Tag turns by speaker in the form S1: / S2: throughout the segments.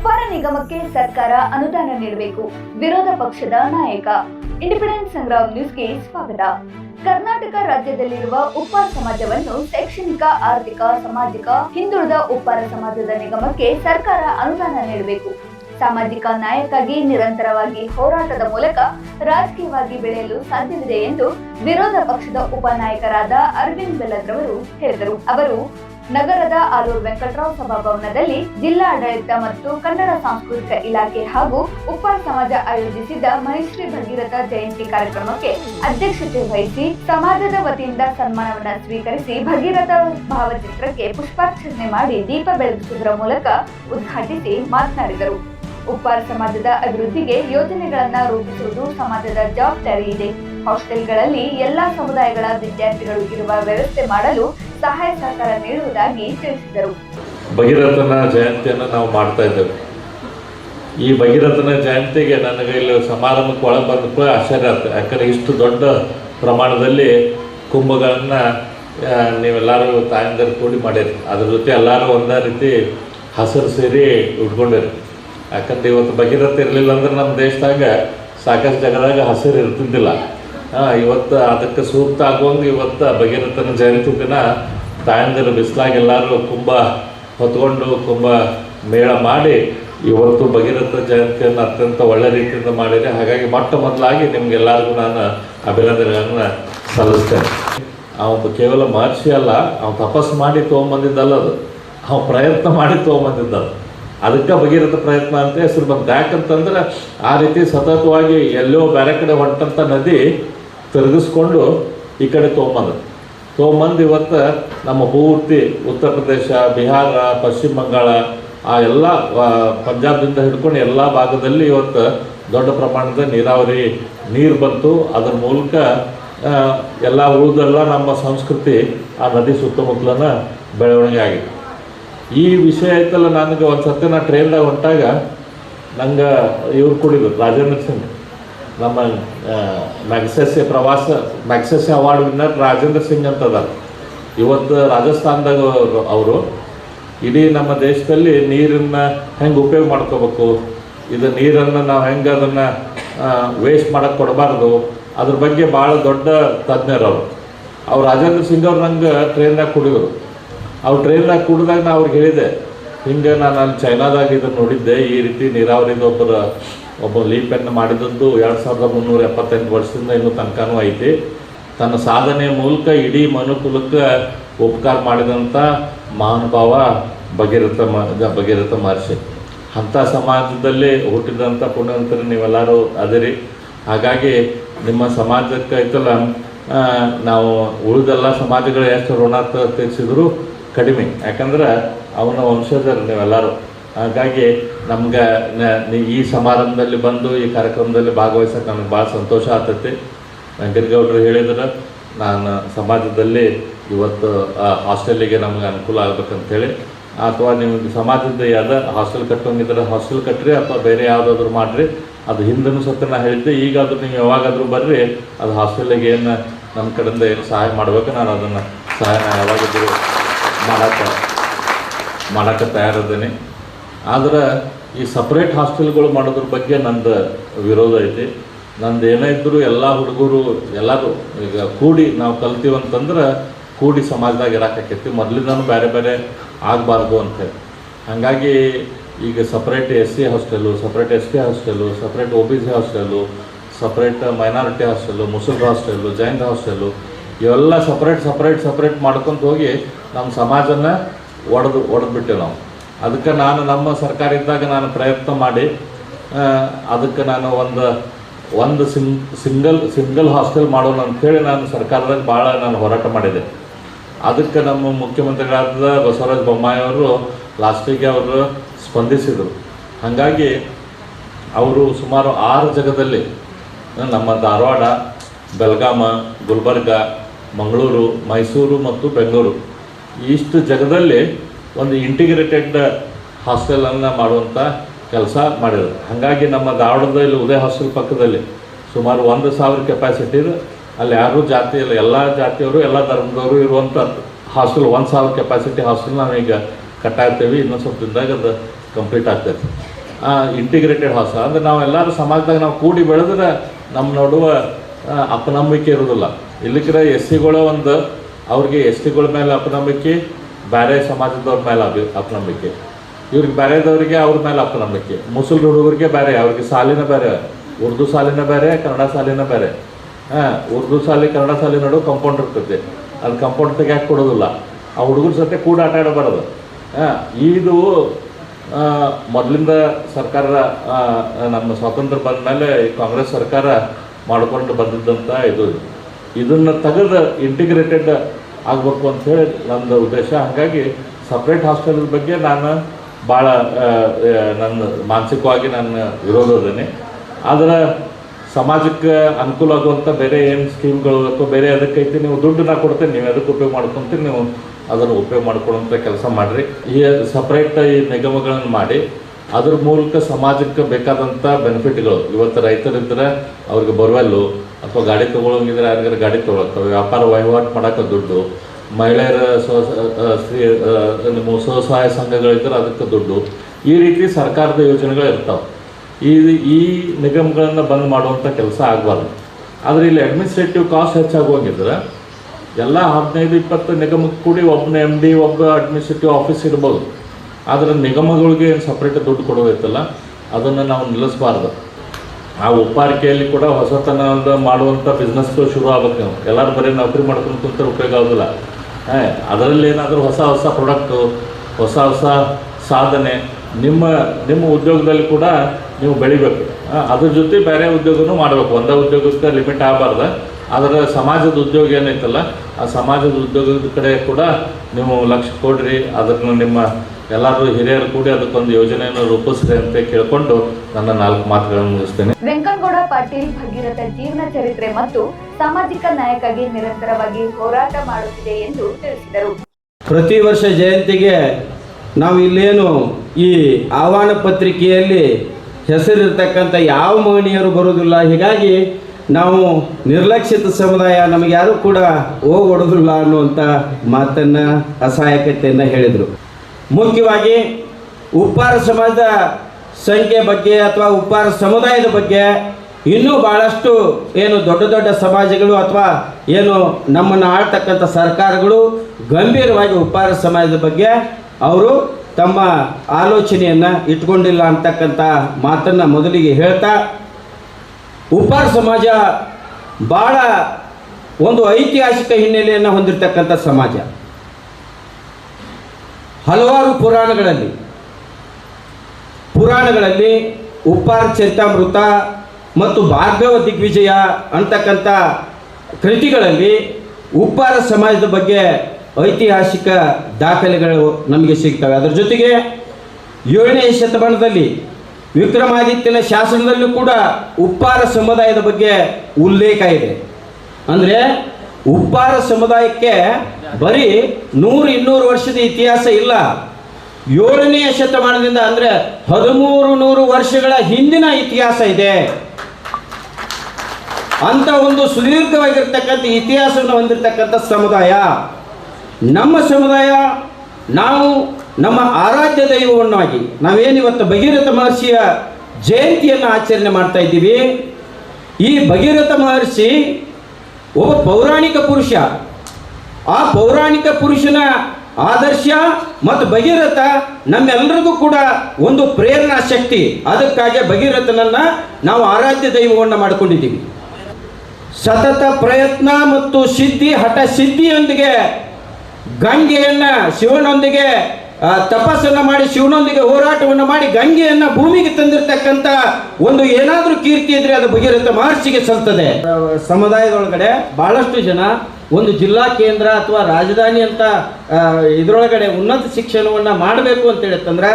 S1: ಉಪ್ಪಾರ ನಿಗಮಕ್ಕೆ ಸರ್ಕಾರ ಅನುದಾನ ನೀಡಬೇಕು. ವಿರೋಧ ಪಕ್ಷದ ನಾಯಕ. ಇಂಡಿಪೆಂಡೆಂಟ್ ಸಂಗ್ರಾಮ್ ನ್ಯೂಸ್ಗೆ ಸ್ವಾಗತ. ಕರ್ನಾಟಕ ರಾಜ್ಯದಲ್ಲಿರುವ ಉಪ್ಪಾರ ಸಮಾಜವನ್ನು ಶೈಕ್ಷಣಿಕ, ಆರ್ಥಿಕ, ಸಾಮಾಜಿಕ, ಹಿಂದುಳಿದ ಉಪ್ಪಾರ ಸಮಾಜದ ನಿಗಮಕ್ಕೆ ಸರ್ಕಾರ ಅನುದಾನ ನೀಡಬೇಕು. ಸಾಮಾಜಿಕ ನಾಯಕಾಗಿ ನಿರಂತರವಾಗಿ ಹೋರಾಟದ ಮೂಲಕ ರಾಜಕೀಯವಾಗಿ ಬೆಳೆಯಲು ಸಾಧ್ಯವಿದೆ ಎಂದು ವಿರೋಧ ಪಕ್ಷದ ಉಪನಾಯಕರಾದ ಅರವಿಂದ್ ಬೆಲ್ಲದ್ರವರು ಹೇಳಿದರು. ಅವರು ನಗರದ ಆಲೂರು ವೆಂಕಟರಾವ್ ಸಭಾಭವನದಲ್ಲಿ ಜಿಲ್ಲಾಡಳಿತ ಮತ್ತು ಕನ್ನಡ ಸಾಂಸ್ಕೃತಿಕ ಇಲಾಖೆ ಹಾಗೂ ಉಪ ಸಮಾಜ ಆಯೋಜಿಸಿದ್ದ ಮಹಿಶ್ರೀ ಭಗೀರಥ ಜಯಂತಿ ಕಾರ್ಯಕ್ರಮಕ್ಕೆ ಅಧ್ಯಕ್ಷತೆ ವಹಿಸಿ ಸಮಾಜದ ವತಿಯಿಂದ ಸನ್ಮಾನವನ್ನು ಸ್ವೀಕರಿಸಿ ಭಗೀರಥ ಭಾವಚಿತ್ರಕ್ಕೆ ಪುಷ್ಪಾರ್ಚನೆ ಮಾಡಿ ದೀಪ ಬೆಳಗಿಸುವುದರ ಮೂಲಕ ಉದ್ಘಾಟಿಸಿ ಮಾತನಾಡಿದರು. ಉಪ್ಪಾರ ಸಮಾಜದ ಅಭಿವೃದ್ಧಿಗೆ ಯೋಜನೆಗಳನ್ನ ರೂಪಿಸುವುದು ಸಮಾಜದ ಜವಾಬ್ದಾರಿ ಇದೆ. ಹಾಸ್ಟೆಲ್ಗಳಲ್ಲಿ ಎಲ್ಲಾ ಸಮುದಾಯಗಳ ವಿದ್ಯಾರ್ಥಿಗಳು ಇರುವ ವ್ಯವಸ್ಥೆ ಮಾಡಲು ಸಹಾಯ ಸಹಕಾರ ನೀಡುವುದಾಗಿ ತಿಳಿಸಿದರು.
S2: ಭಗೀರಥನ ಜಯಂತಿಯನ್ನು ನಾವು ಮಾಡ್ತಾ ಇದ್ದೇವೆ. ಈ ಭಗೀರಥನ ಜಯಂತಿಗೆ ನನಗೆ ಇಲ್ಲಿ ಸಮಾರಂಭಕ್ಕೆ ಒಳಗೆ ಕೂಡ ಆಶ್ಚರ್ಯ ಆಗ್ತದೆ. ಯಾಕಂದರೆ ಇಷ್ಟು ದೊಡ್ಡ ಪ್ರಮಾಣದಲ್ಲಿ ಕುಂಭಗಳನ್ನು ನೀವೆಲ್ಲರೂ ತಾಯಂದರು ಕೂಡಿ ಮಾಡಿರಿ. ಅದ್ರ ಜೊತೆ ಎಲ್ಲರೂ ಒಂದೇ ರೀತಿ ಹಸಿರು ಸೇರಿ ಉಟ್ಕೊಂಡಿರಿ. ಯಾಕಂದ್ರೆ ಇವತ್ತು ಭಗೀರಥ ಇರಲಿಲ್ಲ ಅಂದ್ರೆ ನಮ್ಮ ದೇಶದಾಗ ಸಾಕಷ್ಟು ಜಾಗದಾಗ ಹಸಿರು ಇರ್ತಿದ್ದಿಲ್ಲ. ಇವತ್ತು ಅದಕ್ಕೆ ಸೂಕ್ತ ಆಗುವಂಗೆ ಇವತ್ತು ಭಗೀರಥನ ಜಯಂತಿ ದಿನ ತಾಯಂದಿರು ಬಿಸಿಲಾಗಿ ಎಲ್ಲರೂ ಕುಂಭ ಹೊತ್ಕೊಂಡು ಕುಂಭ ಮೇಳ ಮಾಡಿ ಇವತ್ತು ಭಗೀರಥ ಜಯಂತಿಯನ್ನು ಅತ್ಯಂತ ಒಳ್ಳೆ ರೀತಿಯಿಂದ ಮಾಡಿದೆ ಹಾಗಾಗಿ ಮೊಟ್ಟ ಮೊದಲಾಗಿ ನಿಮಗೆಲ್ಲರಿಗೂ ನಾನು ಅಭಿನಂದನೆಗಳನ್ನು ಸಲ್ಲಿಸ್ತೇನೆ. ಅವನು ಕೇವಲ ಮಹರ್ಷಿ ಅಲ್ಲ, ಅವನು ತಪಸ್ಸು ಮಾಡಿ ತೊಗೊಂಬಂದಿದ್ದಲ್ಲ ಅದು. ಅವ ಪ್ರಯತ್ನ ಮಾಡಿ ತೊಗೊಂಬಂದಿದ್ದಲ್ಲ. ಅದಕ್ಕೆ ಭಗೀರಥ ಪ್ರಯತ್ನ ಅಂತ ಹೆಸರು ಬಂದು ಯಾಕಂತಂದ್ರೆ ಆ ರೀತಿ ಸತತವಾಗಿ ಎಲ್ಲೋ ಬೇರೆ ಕಡೆ ಹೊಂಟಂಥ ನದಿ ತಿರುಗಿಸ್ಕೊಂಡು ಈ ಕಡೆ ತೊಗೊಂಬಂದು ತೊಗೊಂಬಂದು ಇವತ್ತು ನಮ್ಮ ಪೂರ್ತಿ ಉತ್ತರ ಪ್ರದೇಶ, ಬಿಹಾರ, ಪಶ್ಚಿಮ ಬಂಗಾಳ, ಆ ಎಲ್ಲ ಪಂಜಾಬ್ದಿಂದ ಹಿಡ್ಕೊಂಡು ಎಲ್ಲ ಭಾಗದಲ್ಲಿ ಇವತ್ತು ದೊಡ್ಡ ಪ್ರಮಾಣದ ನೀರಾವರಿ ನೀರು ಬಂತು. ಅದರ ಮೂಲಕ ಎಲ್ಲ ಉಳಿದೆಲ್ಲ ನಮ್ಮ ಸಂಸ್ಕೃತಿ ಆ ನದಿ ಸುತ್ತಮುತ್ತಲನ ಬೆಳವಣಿಗೆ ಆಗಿದೆ ಈ ವಿಷಯ ಐತಲ್ಲ ನನಗೆ ಒಂದು ಸತಿ ನಾ ಟ್ರೈನ್ದಾಗ ಹೊಂಟಾಗ ನಂಗೆ ಇವ್ರು ಕುಡಿದ್ರು, ರಾಜೇಂದ್ರ ಸಿಂಗ್. ನಮ್ಮ ಮ್ಯಾಗ್ಸೆಸ್ ಪ್ರವಾಸ Magsaysay award winner Rajendra Singh ಅಂತ ಇವತ್ತು ರಾಜಸ್ಥಾನದಾಗ ಅವರು- ಇಡೀ ನಮ್ಮ ದೇಶದಲ್ಲಿ ನೀರನ್ನು ಹೆಂಗೆ ಉಪಯೋಗ ಮಾಡ್ಕೋಬೇಕು? ಇದು ನೀರನ್ನು ನಾವು ಹೆಂಗೆ ಅದನ್ನು ವೇಸ್ಟ್ ಮಾಡೋಕ್ಕೆ ಕೊಡಬಾರ್ದು? ಅದ್ರ ಬಗ್ಗೆ ಭಾಳ ದೊಡ್ಡ ತಜ್ಞರು ಅವರು. ಅವ್ರು ರಾಜೇಂದ್ರ ಸಿಂಗ್ ಅವ್ರು ನಂಗೆ ಟ್ರೈನ್ದಾಗ ಕುಡಿದ್ರು. ಅವ್ರು ಟ್ರೈನ್ದಾಗ ಕುಡಿದಾಗ ನಾ ಅವ್ರಿಗೆ ಹೇಳಿದೆ, ಹಿಂಗೆ ನಾನು ಅಲ್ಲಿ ಚೈನಾದಾಗ ಇದನ್ನು ನೋಡಿದ್ದೆ, ಈ ರೀತಿ ನೀರಾವರಿದ ಒಬ್ಬರ ಒಬ್ಬ ಲೀಪನ್ನು ಮಾಡಿದದ್ದು ಎರಡು ಸಾವಿರದ ಮುನ್ನೂರ ಎಪ್ಪತ್ತೆಂಟು ವರ್ಷದಿಂದ ಇನ್ನು ತನಕನೂ ಐತಿ. ತನ್ನ ಸಾಧನೆ ಮೂಲಕ ಇಡೀ ಮನುಕುಲಕ್ಕೆ ಉಪಕಾರ ಮಾಡಿದಂಥ ಮಹಾನುಭಾವ ಭಗೀರಥ ಮ ಭಗೀರಥ ಮಹರ್ಷಿ. ಅಂಥ ಸಮಾಜದಲ್ಲಿ ಹುಟ್ಟಿದಂಥ ಪುಣ್ಯವಂತರು ನೀವೆಲ್ಲರೂ ಅದಿರಿ. ಹಾಗಾಗಿ ನಿಮ್ಮ ಸಮಾಜಕ್ಕೆ ಐತಲ್ಲ ನಾವು ಉಳಿದೆಲ್ಲ ಸಮಾಜಗಳು ಎಷ್ಟು ಋಣ ತೀರಿಸಿದ್ರು ಕಡಿಮೆ. ಯಾಕಂದ್ರೆ ಅವನ ವಂಶಜರು ನೀವೆಲ್ಲರೂ. ಹಾಗಾಗಿ ನಮ್ಗೆ ಈ ಸಮಾರಂಭದಲ್ಲಿ ಬಂದು, ಈ ಕಾರ್ಯಕ್ರಮದಲ್ಲಿ ಭಾಗವಹಿಸಕ್ಕೆ ನನಗೆ ಭಾಳ ಸಂತೋಷ ಆಗ್ತೈತಿ. ವೆಂಕಟಗೌಡರು ಹೇಳಿದ್ರೆ, ನಾನು ಸಮಾಜದಲ್ಲಿ ಇವತ್ತು ಹಾಸ್ಟೆಲಿಗೆ ನಮ್ಗೆ ಅನುಕೂಲ ಆಗ್ಬೇಕಂತೇಳಿ. ಅಥವಾ ನಿಮಗೆ ಸಮಾಜದ ಯಾವ್ದು ಹಾಸ್ಟೆಲ್ ಕಟ್ಟೋಂಗಿದ್ರೆ ಹಾಸ್ಟೆಲ್ ಕಟ್ಟಿರಿ ಅಥವಾ ಬೇರೆ ಯಾವುದಾದ್ರೂ ಮಾಡಿರಿ. ಅದು ಹಿಂದೂ ಸತ್ತ ನಾನು ಹೇಳಿದ್ದೆ ಈಗಾದರೂ ನೀವು ಯಾವಾಗಾದರೂ ಬರ್ರಿ, ಅದು ಹಾಸ್ಟೆಲಿಗೆ ಏನು ನನ್ನ ಕಡೆಯಿಂದ ಏನು ಸಹಾಯ ಮಾಡಬೇಕು, ನಾನು ಅದನ್ನು ಸಹಾಯ ಯಾವಾಗಿದ್ದರೂ ಮಾಡಕ್ಕೆ ಮಾಡಕ್ಕೆ ತಯಾರಿದ್ದೇನೆ. ಆದ್ರೆ ಈ ಸಪ್ರೇಟ್ ಹಾಸ್ಟೆಲ್ಗಳು ಮಾಡೋದ್ರ ಬಗ್ಗೆ ನಂದು ವಿರೋಧ ಐತಿ. ನಂದು ಏನೇ ಇದ್ದರೂ ಎಲ್ಲ ಹುಡುಗರು ಎಲ್ಲರೂ ಈಗ ಕೂಡಿ ನಾವು ಕಲ್ತೀವಂತಂದ್ರೆ ಕೂಡಿ ಸಮಾಜದಾಗ ಇರಾಕೈತಿ ಮೊದಲಿಂದನೂ ಬೇರೆ ಬೇರೆ ಆಗಬಾರ್ದು ಅಂತೇಳಿ ಹಾಗಾಗಿ ಈಗ separate S C hostel separate S T hostel separate O B C hostel separate minority hostel ಮುಸಲ್ hostel, Jain hostel, ಇವೆಲ್ಲ ಸಪ್ರೇಟ್ ಸಪ್ರೇಟ್ ಸಪ್ರೇಟ್ ಮಾಡ್ಕೊಂತ ಹೋಗಿ ನಮ್ಮ ಸಮಾಜನ ಒಡೆದು ಒಡೆದ್ಬಿಟ್ಟೆವು ನಾವು. ಅದಕ್ಕೆ ನಾನು ನಮ್ಮ ಸರ್ಕಾರ ಇದ್ದಾಗ ನಾನು ಪ್ರಯತ್ನ ಮಾಡಿ ಅದಕ್ಕೆ ನಾನು ಒಂದು ಒಂದು ಸಿಂಗ್ ಸಿಂಗಲ್ ಸಿಂಗಲ್ ಹಾಸ್ಟೆಲ್ ಮಾಡೋಣ ಅಂಥೇಳಿ ನಾನು ಸರ್ಕಾರದಾಗ ಭಾಳ ನಾನು ಹೋರಾಟ ಮಾಡಿದೆ. ಅದಕ್ಕೆ ನಮ್ಮ ಮುಖ್ಯಮಂತ್ರಿಗಳಾದ ಬಸವರಾಜ ಬೊಮ್ಮಾಯಿ ಅವರು ಲಾಸ್ಟಿಗೆ ಅವರು ಸ್ಪಂದಿಸಿದರು. ಹಾಗಾಗಿ ಅವರು ಸುಮಾರು ಆರು ಜಾಗದಲ್ಲಿ ನಮ್ಮ ಧಾರವಾಡ, ಬೆಳಗಾಮ, ಗುಲ್ಬರ್ಗ, ಮಂಗಳೂರು, ಮೈಸೂರು ಮತ್ತು ಬೆಂಗಳೂರು, ಇಷ್ಟು ಜಾಗದಲ್ಲಿ ಒಂದು ಇಂಟಿಗ್ರೇಟೆಡ್ ಹಾಸ್ಟೆಲನ್ನು ಮಾಡುವಂಥ ಕೆಲಸ ಮಾಡಿದರು. ಹಾಗಾಗಿ ನಮ್ಮ ಧಾರವಾಡದಲ್ಲಿ ಉದಯ ಹಾಸ್ಟೆಲ್ ಪಕ್ಕದಲ್ಲಿ ಸುಮಾರು ಒಂದು ಸಾವಿರ ಕೆಪಾಸಿಟಿ ಅಲ್ಲಿ ಯಾರೂ ಜಾತಿ ಇಲ್ಲ. ಎಲ್ಲ ಜಾತಿಯವರು, ಎಲ್ಲ ಧರ್ಮದವರು ಇರುವಂಥ ಹಾಸ್ಟೆಲ್ ಒಂದು ಸಾವಿರ ಕೆಪಾಸಿಟಿ ಹಾಸ್ಟೆಲ್ ನಾವೀಗ ಕಟ್ಟಾಗ್ತೇವೆ ಇನ್ನೊಂದು ಸ್ವಲ್ಪ ದಿನದಾಗ ಅದು ಕಂಪ್ಲೀಟ್ ಆಗ್ತೈತಿ. ಇಂಟಿಗ್ರೇಟೆಡ್ ಹಾಸ್ಟೆಲ್ ಅಂದ್ರೆ ನಾವೆಲ್ಲರೂ ಸಮಾಜದಾಗ ನಾವು ಕೂಡಿ ಬೆಳೆದ್ರೆ ನಮ್ಮ ನಡುವ ಅಪನಂಬಿಕೆ ಇರೋದಿಲ್ಲ. ಇಲ್ಲಿಕ್ರೆ ಎಸ್ ಸಿಗಳ ಒಂದು, ಅವ್ರಿಗೆ ಎಸ್ ಟಿಗಳ ಮೇಲೆ ಅಪನಂಬಿಕೆ ಬೇರೆ ಸಮಾಜದವ್ರ ಮೇಲೆ ಅಭಿ, ಅಪನಂಬಿಕೆ. ಇವ್ರಿಗೆ ಬೇರೆದವ್ರಿಗೆ ಅವ್ರ ಮೇಲೆ ಅಪನಂಬಿಕೆ. ಮುಸಲ್ರ ಹುಡುಗರಿಗೆ ಬೇರೆ ಅವ್ರಿಗೆ ಸಾಲಿನ ಬೇರೆ ಉರ್ದು ಸಾಲಿನ ಬೇರೆ ಕನ್ನಡ ಸಾಲಿನ ಬೇರೆ ಹಾಂ, ಉರ್ದು ಸಾಲಿ, ಕನ್ನಡ ಸಾಲಿ ನಡುವೆ ಕಂಪೌಂಡ್ ಇರ್ತೈತೆ. ಅದು ಕಂಪೌಂಡ್ ತೆಗಿಯಾಕೆ ಕೊಡೋದಿಲ್ಲ? ಆ ಹುಡುಗರ ಜೊತೆ ಕೂಡ ಆಟ ಆಡಬಾರದು. ಹಾಂ, ಇದು ಮೊದಲಿಂದ ಸರ್ಕಾರ ನಮ್ಮ ಸ್ವಾತಂತ್ರ್ಯ ಬಂದ ಮೇಲೆ ಕಾಂಗ್ರೆಸ್ ಸರ್ಕಾರ ಮಾಡಿಕೊಂಡು ಬಂದಿದ್ದಂಥ ಇದು. ಇದನ್ನು ತೆಗೆದು ಇಂಟಿಗ್ರೇಟೆಡ್ ಆಗಬೇಕು ಹೇಳಿ ನನ್ನ ಉದ್ದೇಶ. ಹಾಗಾಗಿ ಸಪ್ರೇಟ್ ಹಾಸ್ಟೆಲ್ ಬಗ್ಗೆ ನಾನು ಭಾಳ ನನ್ನ ಮಾನಸಿಕವಾಗಿ ನಾನು ಇದ್ದೀನಿ ಆದರೆ ಸಮಾಜಕ್ಕೆ ಅನುಕೂಲ ಆಗುವಂಥ ಬೇರೆ ಏನು ಸ್ಕೀಮ್ಗಳು ಅಥವಾ ಬೇರೆ ಅದಕ್ಕೈತಿ ನೀವು ದುಡ್ಡನ್ನ ಕೊಡ್ತೇನೆ, ನೀವು ಅದಕ್ಕೆ ಉಪಯೋಗ ಮಾಡ್ಕೊತೀನಿ, ನೀವು ಅದನ್ನು ಉಪಯೋಗ ಮಾಡ್ಕೊಳ್ಳೋಂಥ ಕೆಲಸ ಮಾಡಿರಿ. ಈ ಸಪ್ರೇಟ್ ಈ ನಿಗಮಗಳನ್ನು ಮಾಡಿ ಅದ್ರ ಮೂಲಕ ಸಮಾಜಕ್ಕೆ ಬೇಕಾದಂಥ ಬೆನಿಫಿಟ್ಗಳು ಇವತ್ತು ರೈತರಿದ್ದರೆ ಅವ್ರಿಗೆ ಬೋರ್ವೆಲ್ಲು ಅಥವಾ ಗಾಡಿ ತೊಗೊಳಂಗಿದ್ರೆ ಯಾರಿಗಾರ ಗಾಡಿ ತೊಗೊಳಕ್ಕೆ ವ್ಯಾಪಾರ ವಹಿವಾಟು ಮಾಡೋಕೆ ದುಡ್ಡು, ಮಹಿಳೆಯರ ಸ್ವ ಸ್ತ್ರೀ ನಿಮ್ಮ ಸ್ವಸಹಾಯ ಸಂಘಗಳಿದ್ರೆ ಅದಕ್ಕೆ ದುಡ್ಡು. ಈ ರೀತಿ ಸರ್ಕಾರದ ಯೋಜನೆಗಳು ಇರ್ತಾವೆ. ಈ ಈ ನಿಗಮಗಳನ್ನು ಬಂದ್ ಮಾಡುವಂಥ ಕೆಲಸ ಆಗಬಾರ್ದು. ಆದರೆ ಇಲ್ಲಿ ಅಡ್ಮಿನಿಸ್ಟ್ರೇಟಿವ್ ಕಾಸ್ಟ್ ಹೆಚ್ಚಾಗುವಂಗಿದ್ರೆ ಎಲ್ಲ ಹದಿನೈದು ಇಪ್ಪತ್ತು ನಿಗಮಕ್ಕೆ ಕೂಡಿ ಒಬ್ಬನ ಎಂ ಡಿ ಒಬ್ಬ ಅಡ್ಮಿನಿಸ್ಟ್ರೇಟಿವ್ ಆಫೀಸ್ ಇಡ್ಬೋದು ಆದರೆ ನಿಗಮಗಳಿಗೆ ಏನು ಸಪ್ರೇಟ್ ದುಡ್ಡು ಕೊಡೋದೈತಲ್ಲ ಅದನ್ನು ನಾವು ನಿಲ್ಲಿಸಬಾರ್ದು. ಆ ಉಪ್ಪಾರಿಕೆಯಲ್ಲಿ ಕೂಡ ಹೊಸತನದ ಮಾಡುವಂಥ ಬಿಸ್ನೆಸ್ಗಳು ಶುರು ಆಗ್ಬೇಕು ನಾವು. ಎಲ್ಲರೂ ಬರೀ ನೌಕರಿ ಮಾಡ್ಕೊಂಡು ಕುಂತ ಉಪಯೋಗ ಆಗೋದಿಲ್ಲ. ಹಾಂ, ಅದರಲ್ಲಿ ಏನಾದರೂ ಹೊಸ ಹೊಸ ಪ್ರಾಡಕ್ಟು ಹೊಸ ಹೊಸ ಸಾಧನೆ ನಿಮ್ಮ ನಿಮ್ಮ ಉದ್ಯೋಗದಲ್ಲಿ ಕೂಡ ನೀವು ಬೆಳಿಬೇಕು. ಅದ್ರ ಜೊತೆ ಬೇರೆ ಉದ್ಯೋಗನೂ ಮಾಡಬೇಕು. ಒಂದೇ ಉದ್ಯೋಗಕ್ಕೆ ಲಿಮಿಟ್ ಆಗಬಾರ್ದು. ಆದರೆ ಸಮಾಜದ ಉದ್ಯೋಗ ಏನೈತಲ್ಲ ಆ ಸಮಾಜದ ಉದ್ಯೋಗದ ಕಡೆ ಕೂಡ ನೀವು ಲಕ್ಷ್ಯ ಕೊಡ್ರಿ, ಅದನ್ನು ನಿಮ್ಮ ಎಲ್ಲರೂ ಹಿರಿಯರು ಕೂಡಿ ಅದಕ್ಕೊಂದು ಯೋಜನೆಯನ್ನು ರೂಪಿಸಿದೆ ಅಂತ ಕೇಳಿಕೊಂಡು ನನ್ನ ನಾಲ್ಕು ಮಾತುಗಳನ್ನು ಮುಗಿಸ್ತೇನೆ.
S1: ವೆಂಕನಗೌಡ ಪಾಟೀಲ್ ಭಗೀರಥ ಜೀವನ ಚರಿತ್ರೆ ಮತ್ತು ಸಾಮಾಜಿಕ ನಾಯಕಾಗಿ ನಿರಂತರವಾಗಿ ಹೋರಾಟ ಮಾಡುತ್ತಿದೆ ಎಂದು ತಿಳಿಸಿದರು.
S3: ಪ್ರತಿ ವರ್ಷ ಜಯಂತಿಗೆ ನಾವು ಇಲ್ಲೇನು ಈ ಆಹ್ವಾನ ಪತ್ರಿಕೆಯಲ್ಲಿ ಹೆಸರಿರ್ತಕ್ಕಂಥ ಯಾವ ಮಹನೀಯರು ಬರೋದಿಲ್ಲ ಹೀಗಾಗಿ ನಾವು ನಿರ್ಲಕ್ಷಿತ ಸಮುದಾಯ ನಮಗೆ ಯಾರೂ ಕೂಡ ಹೋಗೊಡೋದಿಲ್ಲ ಅನ್ನುವಂಥ ಮಾತನ್ನು ಅಸಹಾಯಕತೆಯನ್ನು ಹೇಳಿದರು. ಮುಖ್ಯವಾಗಿ ಉಪ್ಪಾರ ಸಮಾಜದ ಸಂಖ್ಯೆ ಬಗ್ಗೆ ಅಥವಾ ಉಪ್ಪಾರ ಸಮುದಾಯದ ಬಗ್ಗೆ ಇನ್ನೂ ಭಾಳಷ್ಟು ಏನು ದೊಡ್ಡ ದೊಡ್ಡ ಸಮಾಜಗಳು ಅಥವಾ ಏನು ನಮ್ಮನ್ನು ಆಳ್ತಕ್ಕಂಥ ಸರ್ಕಾರಗಳು ಗಂಭೀರವಾಗಿ ಉಪ್ಪಾರ ಸಮಾಜದ ಬಗ್ಗೆ ಅವರು ತಮ್ಮ ಆಲೋಚನೆಯನ್ನು ಇಟ್ಕೊಂಡಿಲ್ಲ ಅಂತಕ್ಕಂಥ ಮಾತನ್ನು ಮೊದಲಿಗೆ ಹೇಳ್ತಾ, ಉಪ್ಪಾರ ಸಮಾಜ ಭಾಳ ಒಂದು ಐತಿಹಾಸಿಕ ಹಿನ್ನೆಲೆಯನ್ನು ಹೊಂದಿರತಕ್ಕಂಥ ಸಮಾಜ. ಹಲವಾರು ಪುರಾಣಗಳಲ್ಲಿ ಪುರಾಣಗಳಲ್ಲಿ ಉಪ್ಪಾರ ಚೈತಾಮೃತ ಮತ್ತು ಭಾರ್ಗವ ದಿಗ್ವಿಜಯ ಅಂತಕ್ಕಂಥ ಕೃತಿಗಳಲ್ಲಿ ಉಪ್ಪಾರ ಸಮಾಜದ ಬಗ್ಗೆ ಐತಿಹಾಸಿಕ ದಾಖಲೆಗಳು ನಮಗೆ ಸಿಗ್ತವೆ. ಅದರ ಜೊತೆಗೆ ಏಳನೇ ಶತಮಾನದಲ್ಲಿ ವಿಕ್ರಮಾದಿತ್ಯನ ಶಾಸನದಲ್ಲೂ ಕೂಡ ಉಪ್ಪಾರ ಸಮುದಾಯದ ಬಗ್ಗೆ ಉಲ್ಲೇಖ ಇದೆ. ಅಂದರೆ ಉಪ್ಪಾರ ಸಮುದಾಯಕ್ಕೆ ಬರೀ ನೂರು ಇನ್ನೂರು ವರ್ಷದ ಇತಿಹಾಸ ಇಲ್ಲ. ಏಳನೆಯ ಶತಮಾನದಿಂದ ಅಂದರೆ ಹದಿಮೂರು ನೂರು ವರ್ಷಗಳ ಹಿಂದಿನ ಇತಿಹಾಸ ಇದೆ. ಅಂತ ಒಂದು ಸುದೀರ್ಘವಾಗಿರ್ತಕ್ಕಂಥ ಇತಿಹಾಸವನ್ನು ಹೊಂದಿರತಕ್ಕಂಥ ಸಮುದಾಯ. ನಮ್ಮ ಸಮುದಾಯ, ನಾವು ನಮ್ಮ ಆರಾಧ್ಯ ದೈವವನ್ನಾಗಿ ನಾವೇನಿವತ್ತು ಭಗೀರಥ ಮಹರ್ಷಿಯ ಜಯಂತಿಯನ್ನು ಆಚರಣೆ ಮಾಡ್ತಾ ಇದ್ದೀವಿ. ಈ ಭಗೀರಥ ಮಹರ್ಷಿ ಒಬ್ಬ ಪೌರಾಣಿಕ ಪುರುಷ. ಆ ಪೌರಾಣಿಕ ಪುರುಷನ ಆದರ್ಶ ಮತ್ತು ಭಗೀರಥ ನಮ್ಮೆಲ್ಲರಿಗೂ ಕೂಡ ಒಂದು ಪ್ರೇರಣಾ ಶಕ್ತಿ. ಅದಕ್ಕಾಗಿ ಭಗೀರಥನನ್ನ ನಾವು ಆರಾಧ್ಯ ದೈವವನ್ನು ಮಾಡಿಕೊಂಡಿದ್ದೀವಿ. ಸತತ ಪ್ರಯತ್ನ ಮತ್ತು ಸಿದ್ಧಿ, ಹಠ ಸಿದ್ಧಿಯೊಂದಿಗೆ ಗಂಗೆಯನ್ನ ಶಿವನೊಂದಿಗೆ ತಪಸ್ಸನ್ನು ಮಾಡಿ ಶಿವನೊಂದಿಗೆ ಹೋರಾಟವನ್ನು ಮಾಡಿ ಗಂಗೆಯನ್ನ ಭೂಮಿಗೆ ತಂದಿರತಕ್ಕಂಥ ಒಂದು ಏನಾದರೂ ಕೀರ್ತಿ ಇದ್ರೆ ಅದು ಭಗೀರಥ ಮಹರ್ಷಿಗೆ ಸಲ್ತದೆ. ಸಮುದಾಯದೊಳಗಡೆ ಬಹಳಷ್ಟು ಜನ ಒಂದು ಜಿಲ್ಲಾ ಕೇಂದ್ರ ಅಥವಾ ರಾಜಧಾನಿ ಅಂತ ಇದರೊಳಗಡೆ ಉನ್ನತ ಶಿಕ್ಷಣವನ್ನು ಮಾಡಬೇಕು ಅಂತ ಹೇಳಿತ್ತಂದ್ರೆ,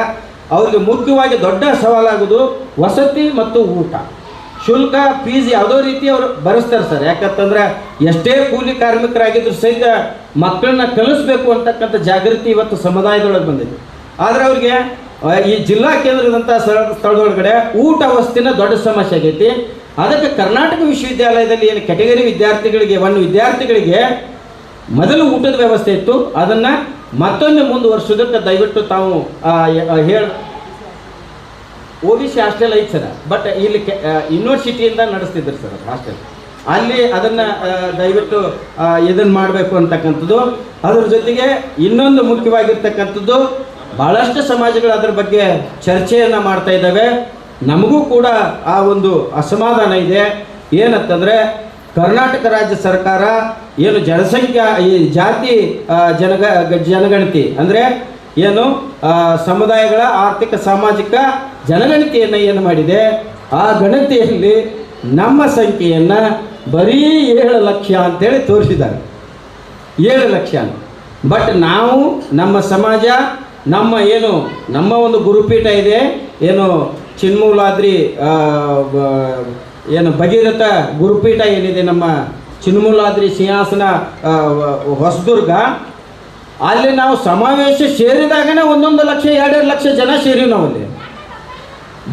S3: ಅವ್ರಿಗೆ ಮುಖ್ಯವಾಗಿ ದೊಡ್ಡ ಸವಾಲಾಗೋದು ವಸತಿ ಮತ್ತು ಊಟ. ಶುಲ್ಕ, ಫೀಸ್ ಯಾವುದೋ ರೀತಿ ಅವರು ಭರಿಸ್ತಾರೆ ಸರ್. ಯಾಕಂತಂದ್ರೆ, ಎಷ್ಟೇ ಕೂಲಿ ಕಾರ್ಮಿಕರಾಗಿದ್ರು ಸಹಿತ ಮಕ್ಕಳನ್ನ ಕಲಿಸ್ಬೇಕು ಅಂತಕ್ಕಂಥ ಜಾಗೃತಿ ಇವತ್ತು ಸಮುದಾಯದೊಳಗೆ ಬಂದಿದೆ. ಆದರೆ ಅವ್ರಿಗೆ ಈ ಜಿಲ್ಲಾ ಕೇಂದ್ರದಂಥ ಸ್ಥಳ ಸ್ಥಳದೊಳಗಡೆ ಊಟ ವಸ್ತಿನ ದೊಡ್ಡ ಸಮಸ್ಯೆ ಆಗೈತಿ. ಅದಕ್ಕೆ ಕರ್ನಾಟಕ ವಿಶ್ವವಿದ್ಯಾಲಯದಲ್ಲಿ ಏನು ಕೆಟಗರಿ ವಿದ್ಯಾರ್ಥಿಗಳಿಗೆ, ಒಂದು ವಿದ್ಯಾರ್ಥಿಗಳಿಗೆ ಮೊದಲು ಊಟದ ವ್ಯವಸ್ಥೆ ಇತ್ತು. ಅದನ್ನು ಮತ್ತೊಮ್ಮೆ ಮುಂದುವರ್ಸೋದಕ್ಕೆ ದಯವಿಟ್ಟು ತಾವು ಹೇಳ ಒ ಬಿ ಸಿ ಹಾಸ್ಟೆಲ್ ಐತೆ ಸರ್. ಬಟ್ ಇಲ್ಲಿ ಯೂನಿವರ್ಸಿಟಿಯಿಂದ ನಡೆಸ್ತಿದ್ರು ಸರ್ ಹಾಸ್ಟೆಲ್. ಅಲ್ಲಿ ಅದನ್ನು ದಯವಿಟ್ಟು ಇದನ್ನು ಮಾಡಬೇಕು ಅಂತಕ್ಕಂಥದ್ದು. ಅದ್ರ ಜೊತೆಗೆ ಇನ್ನೊಂದು ಮುಖ್ಯವಾಗಿರ್ತಕ್ಕಂಥದ್ದು ಭಾಳಷ್ಟು ಸಮಾಜಗಳು ಅದರ ಬಗ್ಗೆ ಚರ್ಚೆಯನ್ನು ಮಾಡ್ತಾ ಇದ್ದಾವೆ. ನಮಗೂ ಕೂಡ ಆ ಒಂದು ಅಸಮಾಧಾನ ಇದೆ. ಏನಂತಂದರೆ ಕರ್ನಾಟಕ ರಾಜ್ಯ ಸರ್ಕಾರ ಏನು ಜನಸಂಖ್ಯಾ, ಈ ಜಾತಿ ಜನಗ, ಜನಗಣತಿ ಅಂದರೆ ಏನು ಸಮುದಾಯಗಳ ಆರ್ಥಿಕ, ಸಾಮಾಜಿಕ ಜನಗಣತಿಯನ್ನು ಏನು ಮಾಡಿದೆ? ಆ ಗಣತಿಯಲ್ಲಿ ನಮ್ಮ ಸಂಖ್ಯೆಯನ್ನು ಬರೀ ಏಳು ಲಕ್ಷ ಅಂತೇಳಿ ತೋರಿಸಿದ್ದಾರೆ. ಏಳು ಲಕ್ಷ ಬಟ್ ನಾವು ನಮ್ಮ ಸಮಾಜ, ನಮ್ಮ ಏನು, ನಮ್ಮ ಒಂದು ಗುರುಪೀಠ ಇದೆ, ಏನು ಚಿನ್ಮೂಲಾದ್ರಿ ಏನು ಭಗೀರಥ ಗುರುಪೀಠ ಏನಿದೆ ನಮ್ಮ ಚಿನ್ಮೂಲಾದ್ರಿ ಸಿಂಹಾಸನ ಹೊಸದುರ್ಗ. ಅಲ್ಲಿ ನಾವು ಸಮಾವೇಶ ಸೇರಿದಾಗನೇ ಒಂದೊಂದು ಲಕ್ಷ, ಎರಡೆರಡು ಲಕ್ಷ ಜನ ಸೇರಿವಿ ನಾವು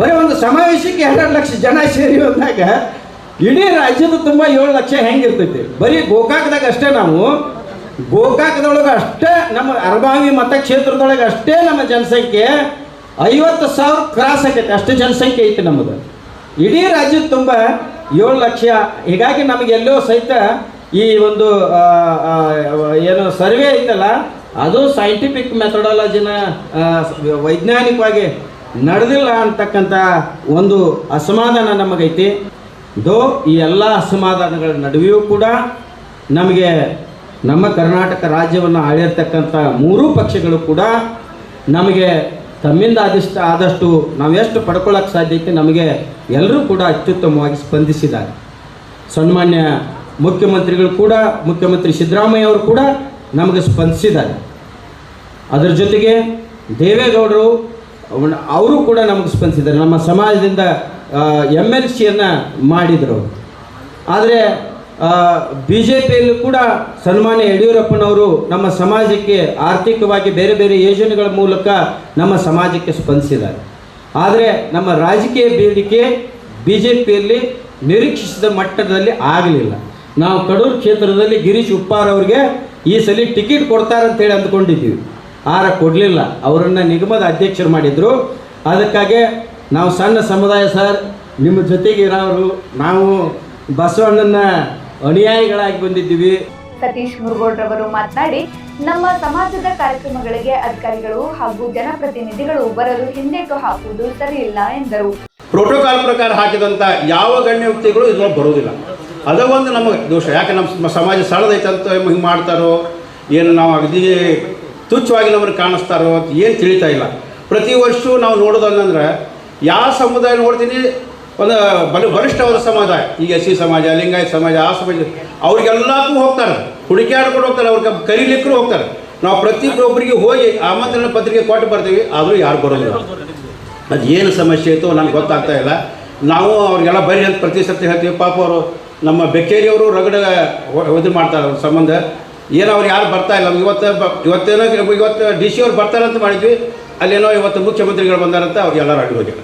S3: ಬರೀ ಒಂದು ಸಮಾವೇಶಕ್ಕೆ ಎರಡೆರಡು ಲಕ್ಷ ಜನ ಸೇರಿ ಅಂದಾಗ, ಇಡೀ ರಾಜ್ಯದ ತುಂಬ ಏಳು ಲಕ್ಷ ಹೆಂಗಿರ್ತೈತಿ. ಬರೀ ಗೋಕಾಕದಾಗ ಅಷ್ಟೇ ನಾವು. ಗೋಕಾಕದೊಳಗೆ ಅಷ್ಟೇ ನಮ್ಮ ಅರಬಾವಿ ಮತಕ್ಷೇತ್ರದೊಳಗೆ ಅಷ್ಟೇ ನಮ್ಮ ಜನಸಂಖ್ಯೆ. ಐವತ್ತು ಸಾವಿರ ಕ್ರಾಸ್ ಆಗೈತೆ, ಅಷ್ಟು ಜನಸಂಖ್ಯೆ ಐತೆ ನಮ್ಮದು ಇಡೀ ರಾಜ್ಯದ ತುಂಬ ಏಳು ಲಕ್ಷ, ಹೀಗಾಗಿ ನಮಗೆ ಎಲ್ಲೋ ಸಹಿತ ಈ ಒಂದು ಏನು ಸರ್ವೆ ಐತಲ್ಲ, ಅದು ಸೈಂಟಿಫಿಕ್ ಮೆಥಡಾಲಜಿನ ವೈಜ್ಞಾನಿಕವಾಗಿ ನಡೆದಿಲ್ಲ ಅಂತಕ್ಕಂಥ ಒಂದು ಅಸಮಾಧಾನ ನಮಗೈತಿ. ದೋ, ಈ ಎಲ್ಲ ಅಸಮಾಧಾನಗಳ ನಡುವೆಯೂ ಕೂಡ ನಮಗೆ ನಮ್ಮ ಕರ್ನಾಟಕ ರಾಜ್ಯವನ್ನು ಆಳಿರ್ತಕ್ಕಂಥ ಮೂರೂ ಪಕ್ಷಗಳು ಕೂಡ ನಮಗೆ ತಮ್ಮಿಂದ ಆದಷ್ಟು ಆದಷ್ಟು ನಾವೆಷ್ಟು ಸಾಧ್ಯ ಐತೆ ನಮಗೆ ಎಲ್ಲರೂ ಕೂಡ ಅತ್ಯುತ್ತಮವಾಗಿ ಸ್ಪಂದಿಸಿದ್ದಾರೆ. ಸನ್ಮಾನ್ಯ ಮುಖ್ಯಮಂತ್ರಿಗಳು ಕೂಡ, ಮುಖ್ಯಮಂತ್ರಿ ಸಿದ್ದರಾಮಯ್ಯ ಅವರು ಕೂಡ ನಮಗೆ ಸ್ಪಂದಿಸಿದ್ದಾರೆ. ಅದರ ಜೊತೆಗೆ ದೇವೇಗೌಡರು ಅವರು ಕೂಡ ನಮಗೆ ಸ್ಪಂದಿಸಿದ್ದಾರೆ. ನಮ್ಮ ಸಮಾಜದಿಂದ ಎಂ ಎಲ್ ಸಿಯನ್ನು ಮಾಡಿದರು ಆದರೆ ಬಿ ಜೆ ಪಿಯಲ್ಲೂ ಕೂಡ ಸನ್ಮಾನ್ಯ ಯಡಿಯೂರಪ್ಪನವರು ನಮ್ಮ ಸಮಾಜಕ್ಕೆ ಆರ್ಥಿಕವಾಗಿ ಬೇರೆ ಬೇರೆ ಯೋಜನೆಗಳ ಮೂಲಕ ನಮ್ಮ ಸಮಾಜಕ್ಕೆ ಸ್ಪಂದಿಸಿದ್ದಾರೆ. ಆದರೆ ನಮ್ಮ ರಾಜಕೀಯ ಬೇಡಿಕೆ ಬಿ ಜೆ ಪಿಯಲ್ಲಿ ನಿರೀಕ್ಷಿಸಿದ ಮಟ್ಟದಲ್ಲಿ ಆಗಲಿಲ್ಲ. ನಾವು ಕಡೂರು ಕ್ಷೇತ್ರದಲ್ಲಿ ಗಿರೀಶ್ ಉಪ್ಪಾರ್ ಅವರಿಗೆ ಈ ಸಲ ಟಿಕೆಟ್ ಕೊಡ್ತಾರಂತೇಳಿ ಅಂದ್ಕೊಂಡಿದ್ದೀವಿ. ಆರ ಕೊಡಲಿಲ್ಲ. ಅವರನ್ನು ನಿಗಮದ ಅಧ್ಯಕ್ಷರು ಮಾಡಿದರು. ಅದಕ್ಕಾಗಿ ನಾವು ಸಣ್ಣ ಸಮುದಾಯ ಸರ್, ನಿಮ್ಮ ಜೊತೆಗೆ ಇರೋರು, ನಾವು ಬಸವಣ್ಣನ ಅನುಯಾಯಿಗಳಾಗಿ ಬಂದಿದ್ದೀವಿ.
S1: ಸತೀಶ್ ಮುರುಗೋಡ್ರವರು ಮಾತನಾಡಿ ನಮ್ಮ ಸಮಾಜದ ಕಾರ್ಯಕ್ರಮಗಳಿಗೆ ಅಧಿಕಾರಿಗಳು ಹಾಗೂ ಜನಪ್ರತಿನಿಧಿಗಳು ಬರಲು ಹಿಂದೇಟು ಹಾಕುವುದು ಸರಿಯಿಲ್ಲ ಎಂದರು.
S4: ಪ್ರೋಟೋಕಾಲ್ ಪ್ರಕಾರ ಹಾಕಿದಂಥ ಯಾವ ಗಣ್ಯ ವ್ಯಕ್ತಿಗಳು ಇದ್ರೊಳಗೆ ಬರೋದಿಲ್ಲ ಅದ ಒಂದು ನಮಗೆ ದೋಷ. ಯಾಕೆ ನಮ್ಮ ಸಮಾಜ ಸಳದೈತೆ ಅಂತ ಹಿಂಗೆ ಮಾಡ್ತಾರೋ ಏನು ನಾವು ಅಗದಿ ತುಚ್ಛವಾಗಿ ನಮ್ಮನ್ನು ಕಾಣಿಸ್ತಾರೋ ಅಂತ ಏನು ತಿಳಿತಾ ಇಲ್ಲ. ಪ್ರತಿ ವರ್ಷವೂ ನಾವು ನೋಡೋದಂದ್ರೆ ಯಾವ ಸಮುದಾಯ ನೋಡ್ತೀನಿ ಒಂದು ಬಲ ಬಲಿಷ್ಠವಾದ ಸಮಾಜ ಈಗ ಎಸ್ ಸಿ ಸಮಾಜ, ಲಿಂಗಾಯತ ಸಮಾಜ, ಆ ಸಮಾಜ ಅವ್ರಿಗೆಲ್ಲಕ್ಕೂ ಹೋಗ್ತಾರೆ. ಹುಡುಕ್ಯಾಡ್ಕೊಂಡು ಹೋಗ್ತಾರೆ ಅವ್ರಿಗೆ ಕರೀಲಿಕ್ಕೂ ಹೋಗ್ತಾರೆ. ನಾವು ಪ್ರತಿಯೊಬ್ಬರಿಗೆ ಹೋಗಿ ಆಮಂತ್ರಣ ಪತ್ರಿಕೆ ಕೊಟ್ಟು ಬರ್ತೀವಿ, ಆದರೂ ಯಾರು ಬರೋದಿಲ್ಲ. ಅದು ಏನು ಸಮಸ್ಯೆ ಇತ್ತು ನನಗೆ ಗೊತ್ತಾಗ್ತಾ ಇಲ್ಲ. ನಾವು ಅವ್ರಿಗೆಲ್ಲ ಬರಿ ಅಂತ ಪ್ರತಿ ಸರ್ತಿ ಹೇಳ್ತೀವಿ, ಪಾಪ ಅವರು ನಮ್ಮ ಬೆಕ್ಕೇರಿಯವರು ರಗಡ ಇದು ಮಾಡ್ತಾರೆ, ಅವ್ರ ಸಂಬಂಧ. ಏನೋ ಅವ್ರು ಯಾರು ಬರ್ತಾ ಇಲ್ಲ. ಇವತ್ತು ಇವತ್ತೇನೋ, ಇವತ್ತು ಡಿ ಸಿ ಅವ್ರು ಬರ್ತಾರೆ ಅಂತ ಮಾಡಿದ್ವಿ. ಅಲ್ಲೇನೋ ಇವತ್ತು ಮುಖ್ಯಮಂತ್ರಿಗಳು ಬಂದಾರಂತ ಅವ್ರು ಎಲ್ಲರೂ ಅಡ್ಡಿ ಹೋಗ್ಯಾರ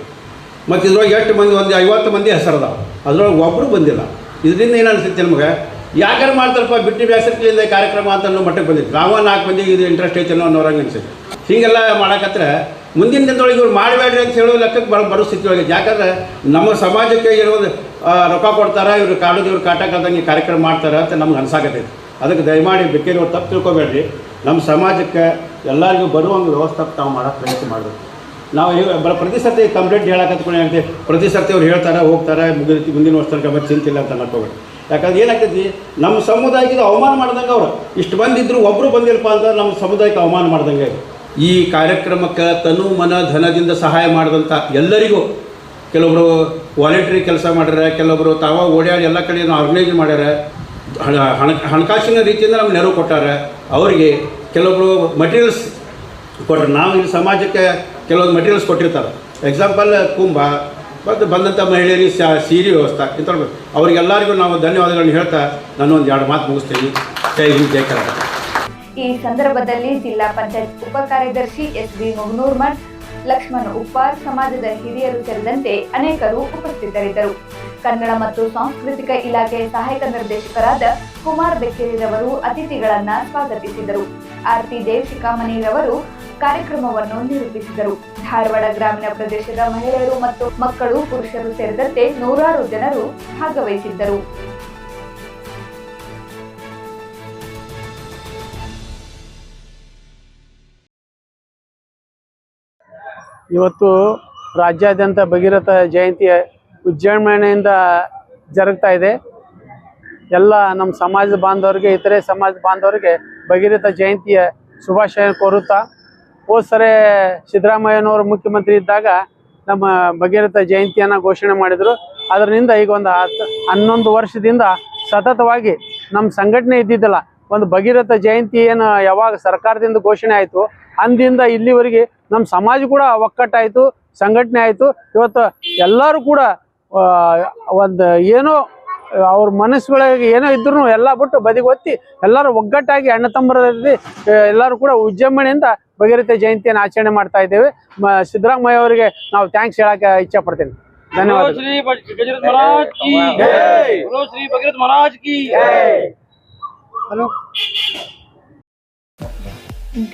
S4: ಮತ್ತು ಇದ್ರೊಳಗೆ ಎಷ್ಟು ಮಂದಿ ಒಂದು ಐವತ್ತು ಮಂದಿ ಹೆಸರದಾವ. ಅದರೊಳಗೆ ಒಬ್ಬರು ಬಂದಿಲ್ಲ. ಇದರಿಂದ ಏನು ಅನಿಸುತ್ತೆ ನಿಮಗೆ? ಯಾಕಾರ ಮಾಡ್ತಾರಪ್ಪ, ಬಿಟ್ಟು ಬೇಸರಕ್ಕಿಂದ ಕಾರ್ಯಕ್ರಮ ಅಂತ ಅನ್ನೋ ಮಟ್ಟಕ್ಕೆ ಬಂದಿತ್ತು ನಾವು ನಾಲ್ಕು ಮಂದಿಗೆ ಇದು ಇಂಟ್ರೆಸ್ಟ್ ಐತೆ ಅನ್ನೋ ಅನ್ನೋರಂಗೆ ಅನಿಸುತ್ತೆ. ಹೀಗೆಲ್ಲ ಮಾಡಕತ್ರೆ ಮುಂದಿನ ದಿನದೊಳಗೆ ಇವ್ರು ಮಾಡಬೇಡ್ರಿ ಅಂತ ಹೇಳೋ ಲೆಕ್ಕಕ್ಕೆ ಬರೋ ಬರೋ ಸ್ಥಿತಿ ಒಳಗೆ ಯಾಕಂದ್ರೆ ನಮ್ಮ ಸಮಾಜಕ್ಕೆ ಇರೋದು ರೊಕ್ಕ ಕೊಡ್ತಾರೆ? ಇವರು ಕಾಡೋದು ಇವ್ರು ಕಾಟಕ್ಕಂದಂಗೆ ಕಾರ್ಯಕ್ರಮ ಮಾಡ್ತಾರೆ ಅಂತ ನಮ್ಗೆ ಅನ್ಸಾಕತ್ತೈತಿ. ಅದಕ್ಕೆ ದಯಮಾಡಿ ಬೇಕೇರಿ ತಪ್ಪು ತಿಳ್ಕೊಬೇಡ್ರಿ. ನಮ್ಮ ಸಮಾಜಕ್ಕೆ ಎಲ್ಲರಿಗೂ ಬರುವಂಗೆ ವ್ಯವಸ್ಥೆ ತಾವು ಮಾಡೋಕ್ಕೆ ಪ್ರಯತ್ನ ಮಾಡಬೇಕು. ನಾವು ಬರ ಪ್ರತಿ ಸರ್ತಿ ಕಂಪ್ಲೇಂಟ್ ಹೇಳಕತ್ಕೊಂಡು ಹೇಳ್ತೀವಿ. ಪ್ರತಿ ಸರ್ತಿ ಅವ್ರು ಹೇಳ್ತಾರೆ, ಹೋಗ್ತಾರೆ, ಮುಗಿದ ಮುಂದಿನ ವರ್ಷ ತನಕ ಬರ್ತಿ ಚಿಂತಿಲ್ಲ ಅಂತ ಅನ್ಕೋಬೇಡಿ ಯಾಕಂದ್ರೆ ಏನಾಗ್ತೈತಿ, ನಮ್ಮ ಸಮುದಾಯಕ್ಕೆ ಅವಮಾನ ಮಾಡ್ದಂಗೆ ಅವರು. ಇಷ್ಟು ಬಂದಿದ್ರು ಒಬ್ಬರು ಬಂದಿಲ್ಲಪ್ಪ ಅಂತ ನಮ್ಮ ಸಮುದಾಯಕ್ಕೆ ಅವಮಾನ ಮಾಡ್ದಂಗೆ. ಈ ಕಾರ್ಯಕ್ರಮಕ್ಕೆ ತನು ಮನ ಧನದಿಂದ ಸಹಾಯ ಮಾಡಿದಂಥ ಎಲ್ಲರಿಗೂ ಕೆಲವೊಬ್ಬರು ವಾಲಂಟ್ರಿ ಕೆಲಸ ಮಾಡ್ಯಾರ ಕೆಲವೊಬ್ಬರು ತಾವ ಓಡಾಡಿ ಎಲ್ಲ ಕಡೆ ಆರ್ಗನೈಸ್ ಮಾಡ್ಯಾರ, ಹಣ ಹಣ, ಹಣಕಾಸಿನ ರೀತಿಯಿಂದ ನಮ್ಗೆ ನೆರವು ಕೊಟ್ಟಾರೆ, ಅವರಿಗೆ ಕೆಲವೊಬ್ಬರು ಮಟೀರಿಯಲ್ಸ್ ಕೊಟ್ಟರು ನಾವು ಇಲ್ಲಿ ಸಮಾಜಕ್ಕೆ ಕೆಲವೊಂದು ಮಟೀರಿಯಲ್ಸ್ ಕೊಟ್ಟಿರ್ತಾರೆ. ಎಕ್ಸಾಂಪಲ್ ಕುಂಭ, ಮತ್ತು ಬಂದಂಥ ಮಹಿಳೆಯರಿಗೆ ಸ ಸೀರೆ ವ್ಯವಸ್ಥೆ ಇಂಥ ಅವರಿಗೆಲ್ಲರಿಗೂ ನಾವು ಧನ್ಯವಾದಗಳನ್ನ ಹೇಳ್ತಾ ನಾನು ಒಂದು ಎರಡು ಮಾತು ಮುಗಿಸ್ತೀನಿ. ಜೈ ಹಿಂದ್, ಜೈ ಕರ್ನಾಟಕ.
S1: ಈ ಸಂದರ್ಭದಲ್ಲಿ ಜಿಲ್ಲಾ ಪಂಚಾಯತ್ ಉಪ ಕಾರ್ಯದರ್ಶಿ ಎಸ್ ಬಿ ಮುಗ್ನೂರ್ಮಠ್, ಲಕ್ಷ್ಮಣ ಉಪ್ಪಾರ್ ಸಮಾಜದ ಹಿರಿಯರು ಸೇರಿದಂತೆ ಅನೇಕರು ಉಪಸ್ಥಿತರಿದ್ದರು. ಕನ್ನಡ ಮತ್ತು ಸಾಂಸ್ಕೃತಿಕ ಇಲಾಖೆ ಸಹಾಯಕ ನಿರ್ದೇಶಕರಾದ ಕುಮಾರ್ ಬೆಕ್ಕೇರಿರವರು ಅತಿಥಿಗಳನ್ನ ಸ್ವಾಗತಿಸಿದರು. ಆರ್ತಿ ದೇವ್ ಶಿಖಾಮಣಿರವರು ಕಾರ್ಯಕ್ರಮವನ್ನು ನಿರೂಪಿಸಿದರು. ಧಾರವಾಡ ಗ್ರಾಮೀಣ ಪ್ರದೇಶದ ಮಹಿಳೆಯರು ಮತ್ತು ಮಕ್ಕಳು ಪುರುಷರು ಸೇರಿದಂತೆ ನೂರಾರು ಜನರು ಭಾಗವಹಿಸಿದ್ದರು.
S5: ಇವತ್ತು ರಾಜ್ಯಾದ್ಯಂತ ಭಗೀರಥ ಜಯಂತಿ ವಿಜೃಂಭಣೆಯಿಂದ ಜರುಗ್ತಾ ಇದೆ. ಎಲ್ಲ ನಮ್ಮ ಸಮಾಜ ಬಾಂಧವರಿಗೆ, ಇತರೆ ಸಮಾಜ ಬಾಂಧವರಿಗೆ ಭಗೀರಥ ಜಯಂತಿಯ ಶುಭಾಶಯ ಕೋರುತ್ತಾ ಹೋದ ಸರಿ ಸಿದ್ದರಾಮಯ್ಯನವರು ಮುಖ್ಯಮಂತ್ರಿ ಇದ್ದಾಗ ನಮ್ಮ ಭಗೀರಥ ಜಯಂತಿಯನ್ನು ಘೋಷಣೆ ಮಾಡಿದರು. ಅದರಿಂದ ಈಗ ಒಂದು ಹತ್ತು ಹನ್ನೊಂದು ವರ್ಷದಿಂದ ಸತತವಾಗಿ ನಮ್ಮ ಸಂಘಟನೆ ಇದ್ದಿದ್ದಿಲ್ಲ. ಒಂದು ಭಗೀರಥ ಜಯಂತಿ ಏನು ಯಾವಾಗ ಸರ್ಕಾರದಿಂದ ಘೋಷಣೆ ಆಯಿತು ಅಂದಿಂದ ಇಲ್ಲಿವರೆಗೆ ನಮ್ಮ ಸಮಾಜ ಕೂಡ ಒಕ್ಕಟ್ಟಾಯಿತು, ಸಂಘಟನೆ ಆಯಿತು. ಇವತ್ತು ಎಲ್ಲರೂ ಕೂಡ ಒಂದು ಏನೋ ಅವ್ರ ಮನಸ್ಸುಗಳಿಗೆ ಏನೋ ಇದ್ರು ಎಲ್ಲ ಬಿಟ್ಟು ಬದಿಗೊತ್ತಿ ಎಲ್ಲರೂ ಒಗ್ಗಟ್ಟಾಗಿ ಅಣ್ಣ ತಮ್ಮರಲ್ಲಿ ಎಲ್ಲರೂ ಕೂಡ ವಿಜೃಂಭಣೆಯಿಂದ ಭಗೀರಥ ಜಯಂತಿಯನ್ನು ಆಚರಣೆ ಮಾಡ್ತಾ ಇದ್ದೇವೆ. ಸಿದ್ದರಾಮಯ್ಯ ಅವರಿಗೆ ನಾವು ಥ್ಯಾಂಕ್ಸ್ ಹೇಳಕ್ಕೆ ಇಚ್ಛೆ ಪಡ್ತೇನೆ. ಧನ್ಯವಾದ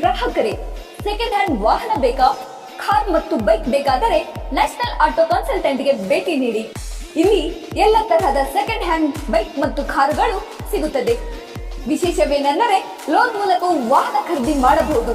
S1: ಗ್ರಾಹಕರೇ ಸೆಕೆಂಡ್ ಹ್ಯಾಂಡ್ ವಾಹನ ಬೇಕಾ? ಕಾರ್ ಮತ್ತು ಬೈಕ್ ಬೇಕಾದರೆ ನ್ಯಾಷನಲ್ ಆಟೋ ಕನ್ಸಲ್ಟೆಂಟ್ಗೆ ಭೇಟಿ ನೀಡಿ. ಇಲ್ಲಿ ಎಲ್ಲ ತರಹದ ಸೆಕೆಂಡ್ ಹ್ಯಾಂಡ್ ಬೈಕ್ ಮತ್ತು ಕಾರುಗಳು ಸಿಗುತ್ತದೆ. ವಿಶೇಷವೇನೆಂದರೆ ಲೋನ್ ಮೂಲಕವೂ ವಾಹನ ಖರೀದಿ ಮಾಡಬಹುದು.